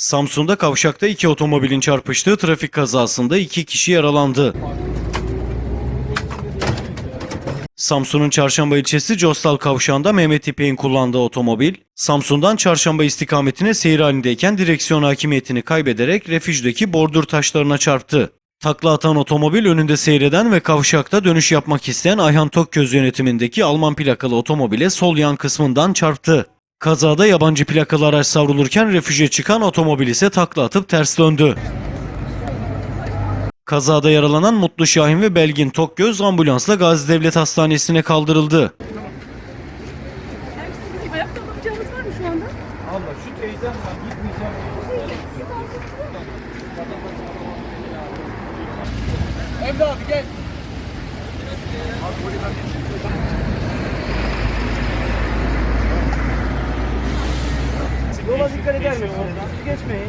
Samsun'da kavşakta iki otomobilin çarpıştığı trafik kazasında iki kişi yaralandı. Samsun'un Çarşamba ilçesi Costal kavşağında Mehmet İpek'in kullandığı otomobil, Samsun'dan Çarşamba istikametine seyir halindeyken direksiyon hakimiyetini kaybederek refüjdeki bordür taşlarına çarptı. Takla atan otomobil önünde seyreden ve kavşakta dönüş yapmak isteyen Ayhan Tokgöz yönetimindeki Alman plakalı otomobile sol yan kısmından çarptı. Kazada yabancı plakalı araç savrulurken refüje çıkan otomobil ise takla atıp ters döndü. Kazada yaralanan Mutlu Şahin ve Belgin Tokgöz ambulansla Gazi Devlet Hastanesi'ne kaldırıldı. Bizim ayakta bakacağımız Yola dikkat eder misiniz? Geçmeyin.